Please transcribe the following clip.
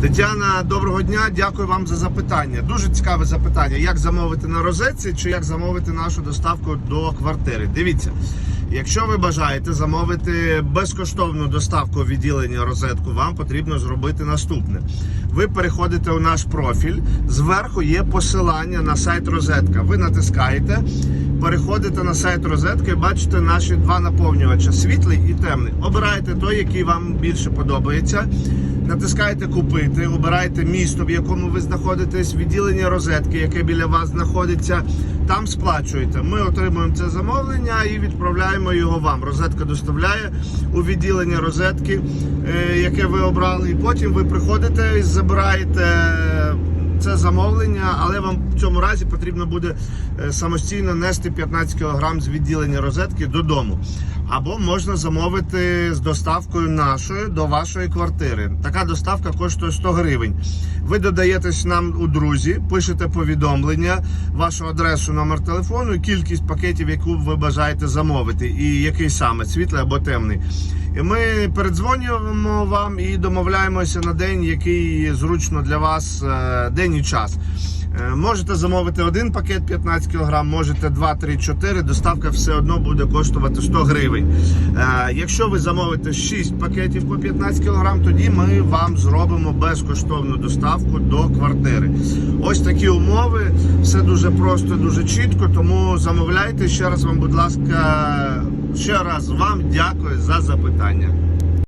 Тетяна, доброго дня, дякую вам за запитання. Дуже цікаве запитання. Як замовити на розетці чи як замовити нашу доставку до квартири? Дивіться, якщо ви бажаєте замовити безкоштовну доставку відділення розетку, вам потрібно зробити наступне. Ви переходите у наш профіль. Зверху є посилання на сайт розетка. Ви натискаєте. Переходите на сайт розетки, бачите наші два наповнювача світлий і темний. Обирайте той, який вам більше подобається. Натискаєте купити, обирайте місто, в якому ви знаходитесь, відділення розетки, яке біля вас знаходиться. Там сплачуєте. Ми отримуємо це замовлення і відправляємо його вам. Розетка доставляє у відділення розетки, е, яке ви обрали. І потім ви приходите і забираєте це замовлення, але вам в цьому разі потрібно буде е, самостійно нести 15 кг з відділення розетки додому. Або можна замовити з доставкою нашою до вашої квартири. Така доставка коштує 100 гривень. Ви додаєтесь нам у друзі, пишете повідомлення, вашу адресу, номер телефону, кількість пакетів, яку ви бажаєте замовити, і який саме світлий або темний. І ми передзвонюємо вам і домовляємося на день, який зручно для вас е, день і час. Е, Можете замовити один пакет 15 кг, можете 2, 3, 4. Доставка все одно буде коштувати 100 гривень. Е, Якщо ви замовите 6 пакетів по 15 кг, тоді ми вам зробимо безкоштовну доставку до квартири. Ось такі умови. Все дуже просто, дуже чітко. Тому замовляйте ще раз вам, будь ласка, ще раз вам дякую за запитання.